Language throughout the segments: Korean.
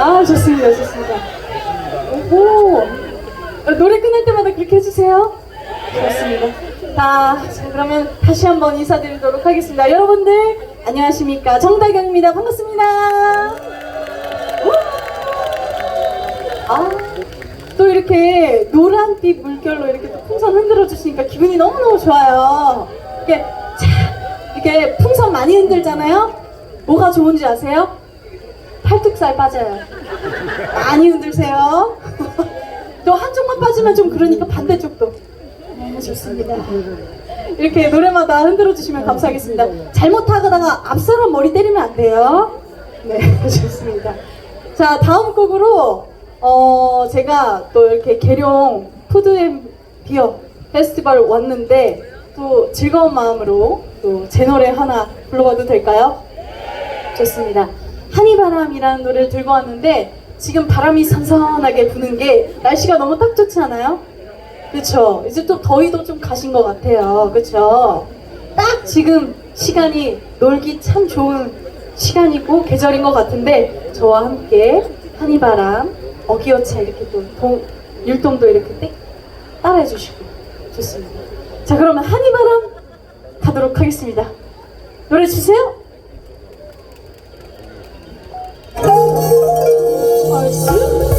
아 좋습니다, 좋습니다. 오 노래 끝날 때마다 그렇게 해주세요. 좋습니다. 자, 자, 그러면 다시 한번 인사드리도록 하겠습니다. 여러분들 안녕하십니까 정다경입니다. 반갑습니다. 우! 아, 또 이렇게 노란빛 물결로 이렇게 또 풍선 흔들어 주시니까 기분이 너무너무 좋아요. 이렇게 자, 이렇게 풍선 많이 흔들잖아요. 뭐가 좋은지 아세요? 팔뚝살 빠져요. 많이 흔들세요. 또 한쪽만 빠지면 좀 그러니까 반대쪽도. 네, 좋습니다. 이렇게 노래마다 흔들어 주시면 감사하겠습니다. 잘못하다가 앞사람 머리 때리면 안 돼요. 네, 좋습니다. 자, 다음 곡으로 어, 제가 또 이렇게 계룡 푸드앤 비어 페스티벌 왔는데 또 즐거운 마음으로 또 제 노래 하나 불러봐도 될까요? 좋습니다. 한이바람이라는 노래를 들고 왔는데 지금 바람이 선선하게 부는 게 날씨가 너무 딱 좋지 않아요? 그쵸? 이제 또 더위도 좀 가신 것 같아요. 그쵸? 딱 지금 시간이 놀기 참 좋은 시간이고 계절인 것 같은데 저와 함께 한이바람, 어기어차 이렇게 또 동, 율동도 이렇게 땡 따라해 주시고 좋습니다. 자 그러면 한이바람 가도록 하겠습니다. 노래 주세요. 얼쑤.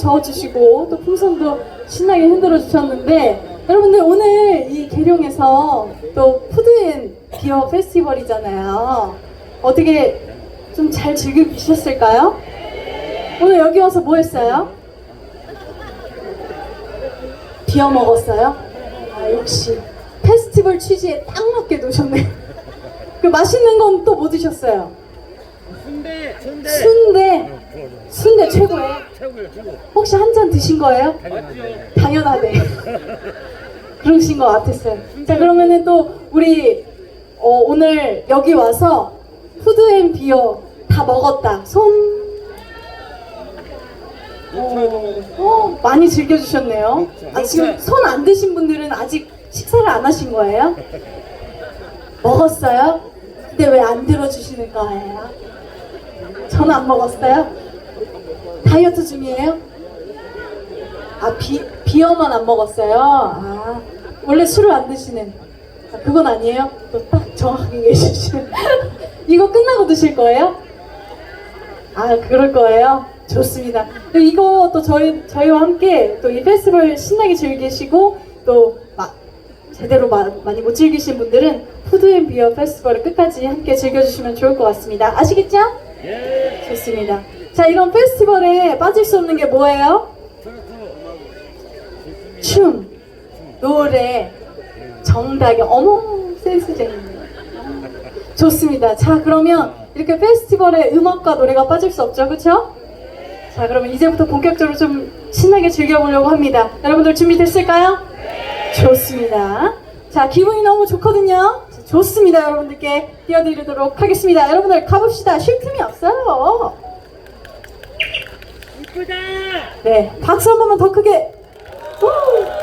저어주시고 또 풍선도 신나게 흔들어 주셨는데 여러분들 오늘 이 계룡에서 또 푸드앤 비어 페스티벌이잖아요. 어떻게 좀 잘 즐기셨을까요? 오늘 여기 와서 뭐 했어요? 비어 먹었어요? 아, 역시 페스티벌 취지에 딱 맞게 놓으셨네. 그 맛있는 건 또 뭐 드셨어요? 순대 순대 순대. 순대 최고예요. 최고예요 최고 혹시 한 잔 드신 거예요? 맞죠? 당연하네. 그러신 것 같았어요. 자, 그러면은 또 우리 어, 오늘 여기 와서 푸드 앤 비어 다 먹었다. 손 어, 어, 많이 즐겨주셨네요. 아, 지금 손 안 드신 분들은 아직 식사를 안 하신 거예요? 먹었어요? 근데 왜 안 들어주시는 거예요? 저는 안 먹었어요? 다이어트 중이에요? 아, 비, 비어만 안 먹었어요? 아, 원래 술을 안 드시는. 아, 그건 아니에요? 또딱 정확하게 계시시는. 이거 끝나고 드실 거예요? 아, 그럴 거예요? 좋습니다. 이거 또 저희, 저희와 함께 또 이 페스티벌 신나게 즐기시고 또 마, 제대로 마, 많이 못 즐기신 분들은 푸드 앤 비어 페스티벌을 끝까지 함께 즐겨주시면 좋을 것 같습니다. 아시겠죠? 예 좋습니다. 자, 이런 페스티벌에 빠질 수 없는 게 뭐예요? 춤, 노래, 정다경, 어머, 센스쟁이네. 좋습니다. 자, 그러면 이렇게 페스티벌에 음악과 노래가 빠질 수 없죠, 그쵸? 자, 그러면 이제부터 본격적으로 좀 신나게 즐겨보려고 합니다. 여러분들 준비됐을까요? 좋습니다. 자, 기분이 너무 좋거든요. 자, 좋습니다. 여러분들께 띄워드리도록 하겠습니다. 여러분들 가봅시다. 쉴 틈이 없어요. 이쁘다 네, 박수 한 번만 더 크게. 후!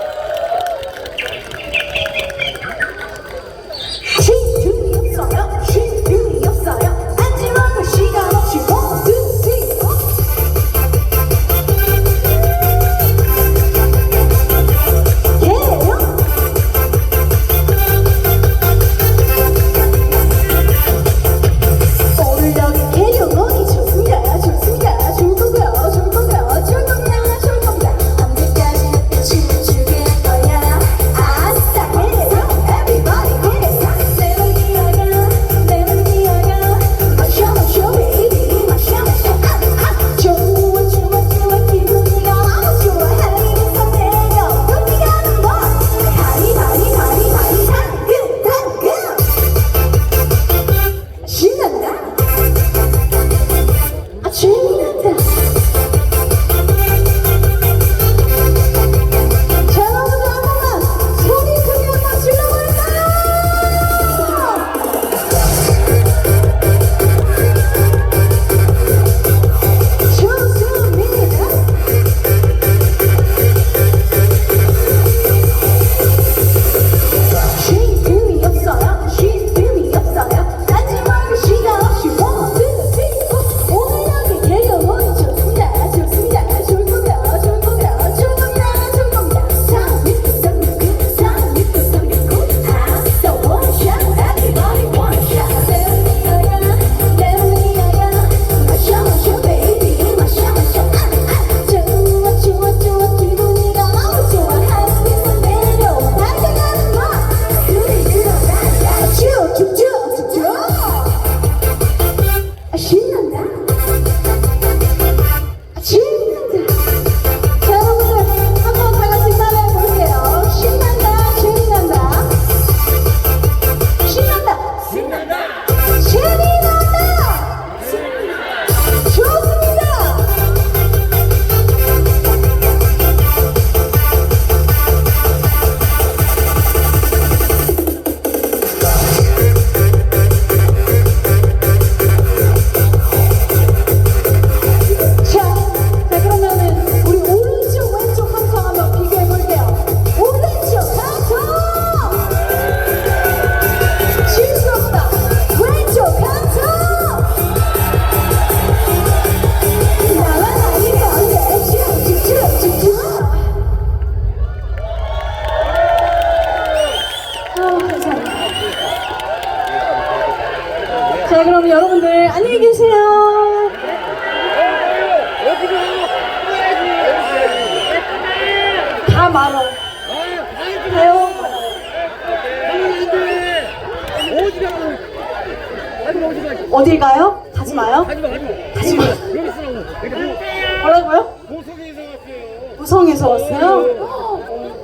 어딜 가요? 가지 마요. 가지 마 가지마 가지 마. 여기 있으라고 여기 뭐라고요? 보석에서 왔어요 무성에서 왔어요?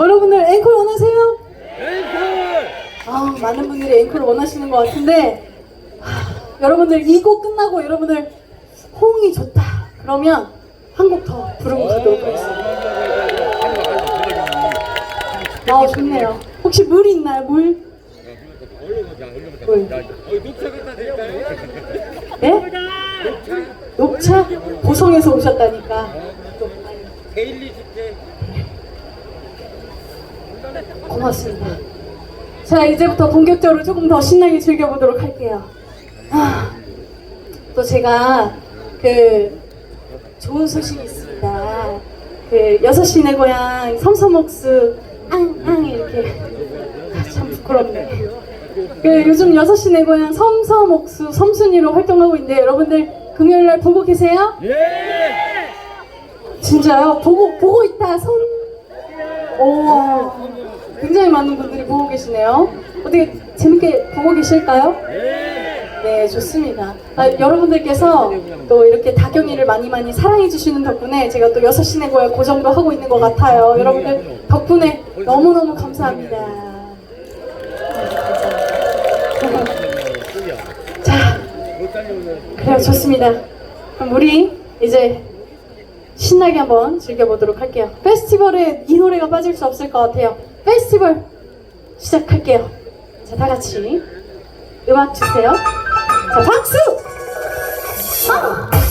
여러분들 앵콜 원하세요? 네 많은 분들이 앵콜을 원하시는 것 같은데 하, 여러분들 이 곡 끝나고 여러분들 호응이 좋다 그러면 한 곡 더 부르고 가도록 하겠습니다. 아 좋네요. 혹시 물 있나요? 물? 물. 네? 녹차? 보성에서 오셨다니까. 데일리 집회 고맙습니다. 자, 이제부터 본격적으로 조금 더 신나게 즐겨보도록 할게요. 아, 또 제가 그 좋은 소식이 있습니다. 그 여섯 시내 고향 섬섬옥수 앙앙 이렇게 아, 참 부끄럽네. 그 요즘 여섯 시내 고향 섬섬옥수 섬순이로 활동하고 있는데 여러분들 금요일 날 보고 계세요? 예 진짜요? 보고 보고 있다 손. 오, 굉장히 많은 분들이 보고 계시네요. 어떻게 재밌게 보고 계실까요? 네, 좋습니다. 아, 여러분들께서 또 이렇게 다경이를 많이 많이 사랑해 주시는 덕분에 제가 또 6시 내 고향 고정도 하고 있는 것 같아요. 여러분들 덕분에 너무너무 감사합니다. 그래요, 좋습니다. 그럼 우리 이제 신나게 한번 즐겨보도록 할게요. 페스티벌에 이 노래가 빠질 수 없을 것 같아요. 페스티벌 시작할게요. 자, 다 같이 음악 주세요. 자, 박수! 아!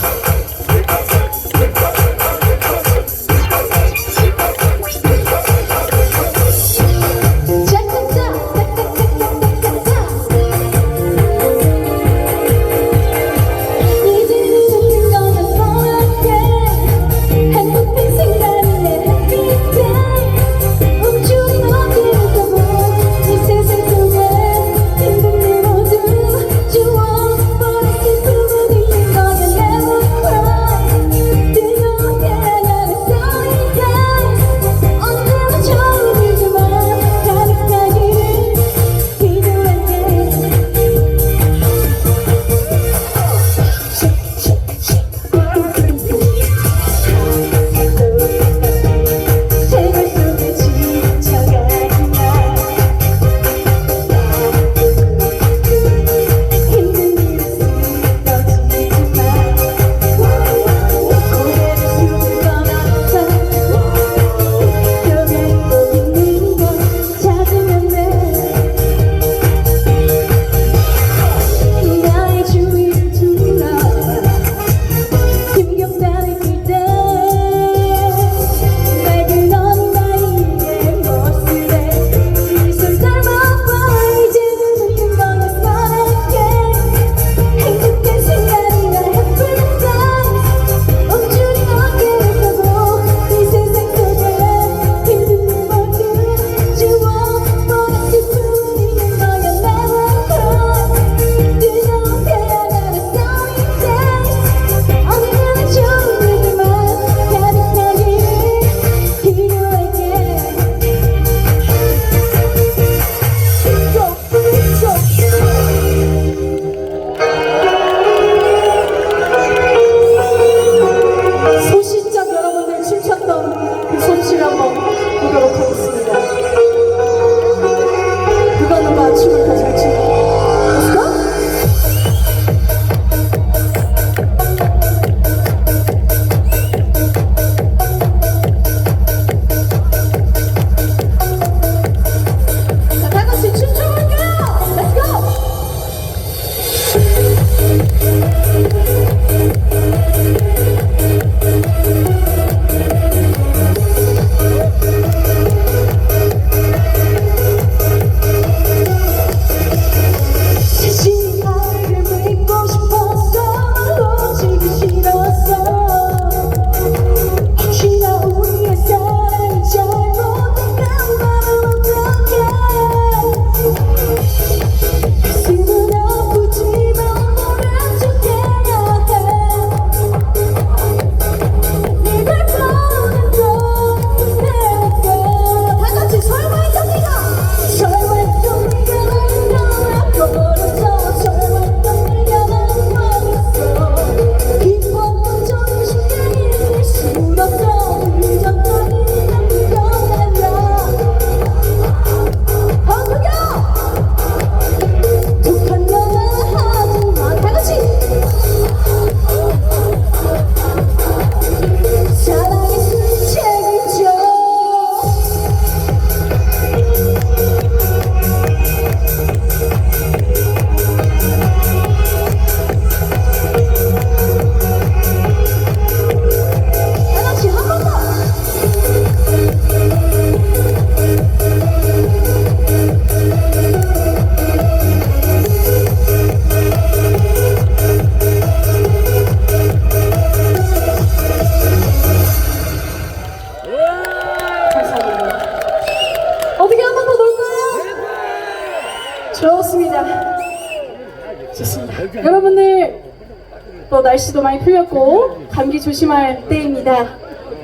조심할 때입니다.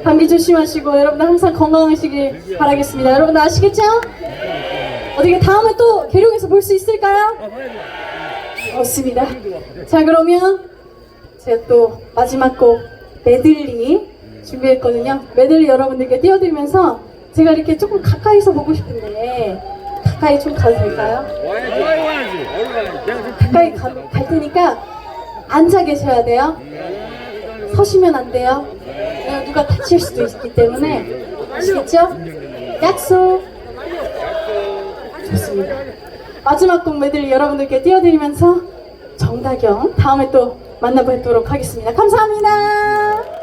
감기 조심하시고 여러분들 항상 건강하시길 바라겠습니다. 여러분들 아시겠죠? 어떻게 다음에 또 계룡에서 볼 수 있을까요? 없습니다. 자 그러면 제가 또 마지막 곡 메들리 준비했거든요. 메들리 여러분들께 띄워드리면서 제가 이렇게 조금 가까이서 보고 싶은데 가까이 좀 가도 될까요? 가까이 가, 갈 테니까 앉아 계셔야 돼요. 서시면 안 돼요. 누가 다칠 수도 있기 때문에 아시겠죠? 약속. 좋습니다. 마지막 곡 메들리 여러분들께 띄워드리면서 정다경 다음에 또 만나뵙도록 하겠습니다. 감사합니다.